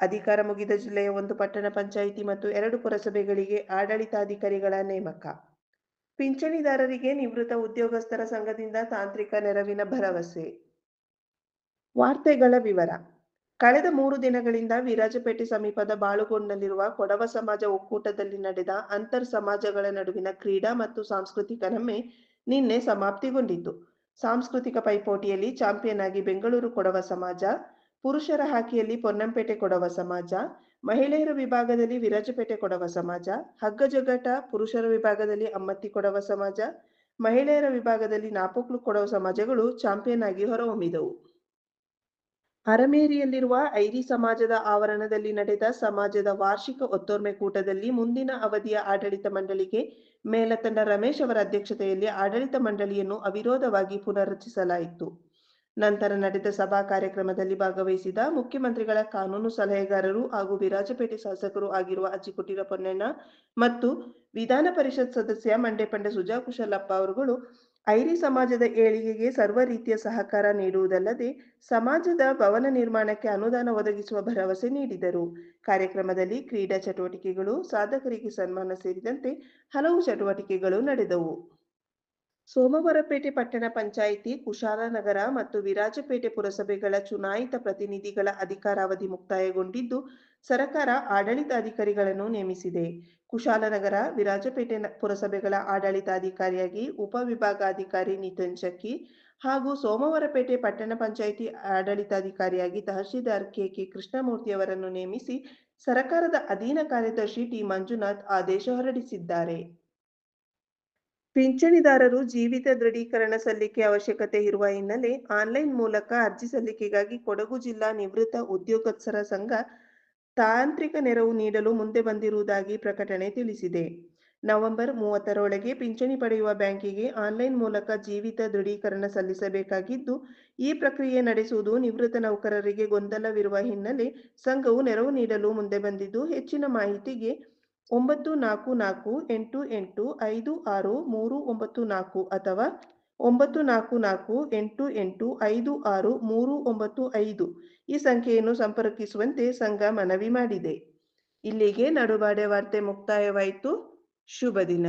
ಅಧಿಕಾರ ಮುಗಿದ ಜಿಲ್ಲೆಯ ಒಂದು ಪಟ್ಟಣ ಪಂಚಾಯಿತಿ ಮತ್ತು ಎರಡು ಪುರಸಭೆಗಳಿಗೆ ಆಡಳಿತಾಧಿಕಾರಿಗಳ ನೇಮಕ. ಪಿಂಚಣಿದಾರರಿಗೆ ನಿವೃತ್ತ ಉದ್ಯೋಗಸ್ಥರ ಸಂಘದಿಂದ ತಾಂತ್ರಿಕ ನೆರವಿನ ಭರವಸೆ. ವಾರ್ತೆಗಳ ವಿವರ. ಕಳೆದ ಮೂರು ದಿನಗಳಿಂದ ವಿರಾಜಪೇಟೆ ಸಮೀಪದ ಬಾಳುಗೋಡ್ನಲ್ಲಿರುವ ಕೊಡವ ಸಮಾಜ ಒಕ್ಕೂಟದಲ್ಲಿ ನಡೆದ ಅಂತರ್ ಸಮಾಜಗಳ ನಡುವಿನ ಕ್ರೀಡಾ ಮತ್ತು ಸಾಂಸ್ಕೃತಿಕ ನಮ್ಮೆ ನಿನ್ನೆ ಸಮಾಪ್ತಿಗೊಂಡಿತು ಸಾಂಸ್ಕೃತಿಕ ಪೈಪೋಟಿಯಲ್ಲಿ ಚಾಂಪಿಯನ್ ಆಗಿ ಬೆಂಗಳೂರು ಕೊಡವ ಸಮಾಜ ಪುರುಷರ ಹಾಕಿಯಲ್ಲಿ ಪೊನ್ನಂಪೇಟೆ ಕೊಡವ ಸಮಾಜ, ಮಹಿಳೆಯರ ವಿಭಾಗದಲ್ಲಿ ವಿರಾಜಪೇಟೆ ಕೊಡವ ಸಮಾಜ, ಹಗ್ಗಜಗಟ ಪುರುಷರ ವಿಭಾಗದಲ್ಲಿ ಅಮ್ಮತ್ತಿ ಕೊಡವ ಸಮಾಜ, ಮಹಿಳೆಯರ ವಿಭಾಗದಲ್ಲಿ ನಾಪೋಕ್ಲು ಕೊಡವ ಸಮಾಜಗಳು ಚಾಂಪಿಯನ್ ಆಗಿ ಹೊರಹೊಮ್ಮಿದವು. ಅರಮೇರಿಯಲ್ಲಿರುವ ಐರಿ ಸಮಾಜದ ಆವರಣದಲ್ಲಿ ನಡೆದ ಸಮಾಜದ ವಾರ್ಷಿಕ ಒತ್ತೊರ್ಮೆ ಕೂಟದಲ್ಲಿ ಮುಂದಿನ ಅವಧಿಯ ಆಡಳಿತ ಮಂಡಳಿಗೆ ಮೇಲತಂಡ ರಮೇಶ್ ಅವರ ಅಧ್ಯಕ್ಷತೆಯಲ್ಲಿ ಆಡಳಿತ ಮಂಡಳಿಯನ್ನು ಅವಿರೋಧವಾಗಿ ಪುನರ್ರಚಿಸಲಾಯಿತು. ನಂತರ ನಡೆದ ಸಭಾ ಕಾರ್ಯಕ್ರಮದಲ್ಲಿ ಭಾಗವಹಿಸಿದ ಮುಖ್ಯಮಂತ್ರಿಗಳ ಕಾನೂನು ಸಲಹೆಗಾರರು ಹಾಗೂ ವಿರಾಜಪೇಟೆ ಶಾಸಕರು ಆಗಿರುವ ಅಜ್ಜಿಕುಟೀರ ಪೊನ್ನಣ್ಣ ಮತ್ತು ವಿಧಾನ ಪರಿಷತ್ ಸದಸ್ಯ ಮಂಡೆಪಂಡ ಸುಜಾ ಕುಶಲಪ್ಪ ಅವರುಗಳು ಐರಿ ಸಮಾಜದ ಏಳಿಗೆಗೆ ಸರ್ವ ರೀತಿಯ ಸಹಕಾರ ನೀಡುವುದಲ್ಲದೆ ಸಮಾಜದ ಭವನ ನಿರ್ಮಾಣಕ್ಕೆ ಅನುದಾನ ಒದಗಿಸುವ ಭರವಸೆ ನೀಡಿದರು. ಕಾರ್ಯಕ್ರಮದಲ್ಲಿ ಕ್ರೀಡಾ ಚಟುವಟಿಕೆಗಳು, ಸಾಧಕರಿಗೆ ಸನ್ಮಾನ ಸೇರಿದಂತೆ ಹಲವು ಚಟುವಟಿಕೆಗಳು ನಡೆದವು. ಸೋಮವಾರಪೇಟೆ ಪಟ್ಟಣ ಪಂಚಾಯಿತಿ, ಕುಶಾಲನಗರ ಮತ್ತು ವಿರಾಜಪೇಟೆ ಪುರಸಭೆಗಳ ಚುನಾಯಿತ ಪ್ರತಿನಿಧಿಗಳ ಅಧಿಕಾರಾವಧಿ ಮುಕ್ತಾಯಗೊಂಡಿದ್ದು, ಸರ್ಕಾರ ಆಡಳಿತಾಧಿಕಾರಿಗಳನ್ನು ನೇಮಿಸಿದೆ. ಕುಶಾಲನಗರ, ವಿರಾಜಪೇಟೆ ಪುರಸಭೆಗಳ ಆಡಳಿತಾಧಿಕಾರಿಯಾಗಿ ಉಪವಿಭಾಗಾಧಿಕಾರಿ ನಿತಿನ್ ಶಕ್ಕಿ ಹಾಗೂ ಸೋಮವಾರಪೇಟೆ ಪಟ್ಟಣ ಪಂಚಾಯಿತಿ ಆಡಳಿತಾಧಿಕಾರಿಯಾಗಿ ತಹಶೀಲ್ದಾರ್ ಕೆ ಕೆ ಕೃಷ್ಣಮೂರ್ತಿಯವರನ್ನು ನೇಮಿಸಿ, ಸರ್ಕಾರದ ಅಧೀನ ಕಾರ್ಯದರ್ಶಿ ಟಿ. ಮಂಜುನಾಥ್ ಆದೇಶ ಹೊರಡಿಸಿದ್ದಾರೆ. ಪಿಂಚಣಿದಾರರು ಜೀವಿತ ದೃಢೀಕರಣ ಸಲ್ಲಿಕೆ ಅವಶ್ಯಕತೆ ಇರುವ ಹಿನ್ನೆಲೆ ಆನ್ಲೈನ್ ಮೂಲಕ ಅರ್ಜಿ ಸಲ್ಲಿಕೆಗಾಗಿ ಕೊಡಗು ಜಿಲ್ಲಾ ನಿವೃತ್ತ ಉದ್ಯೋಗಸ್ಥರ ಸಂಘ ತಾಂತ್ರಿಕ ನೆರವು ನೀಡಲು ಮುಂದೆ ಬಂದಿರುವುದಾಗಿ ಪ್ರಕಟಣೆ ತಿಳಿಸಿದೆ. ನವೆಂಬರ್ ಮೂವತ್ತರೊಳಗೆ ಪಿಂಚಣಿ ಪಡೆಯುವ ಬ್ಯಾಂಕಿಗೆ ಆನ್ಲೈನ್ ಮೂಲಕ ಜೀವಿತ ದೃಢೀಕರಣ ಸಲ್ಲಿಸಬೇಕಾಗಿದ್ದು, ಈ ಪ್ರಕ್ರಿಯೆ ನಡೆಸುವುದು ನಿವೃತ್ತ ನೌಕರರಿಗೆ ಗೊಂದಲವಿರುವ ಹಿನ್ನೆಲೆ ಸಂಘವು ನೆರವು ನೀಡಲು ಮುಂದೆ ಬಂದಿದ್ದು, ಹೆಚ್ಚಿನ ಮಾಹಿತಿಗೆ ಒಂಬತ್ತು ನಾಲ್ಕು ನಾಲ್ಕು ಎಂಟು ಎಂಟು ಐದು ಆರು ಮೂರು ಒಂಬತ್ತು ನಾಲ್ಕು ಅಥವಾ ಒಂಬತ್ತು ನಾಲ್ಕು ನಾಲ್ಕು ಎಂಟು ಎಂಟು ಐದು ಆರು ಮೂರು ಒಂಬತ್ತು ಐದು ಈ ಸಂಖ್ಯೆಯನ್ನು ಸಂಪರ್ಕಿಸುವಂತೆ ಸಂಘ ಮನವಿ ಮಾಡಿದೆ. ಇಲ್ಲಿಗೆ ನಡುಬಾಡೆ ವಾರ್ತೆ ಮುಕ್ತಾಯವಾಯಿತು. ಶುಭ ದಿನ.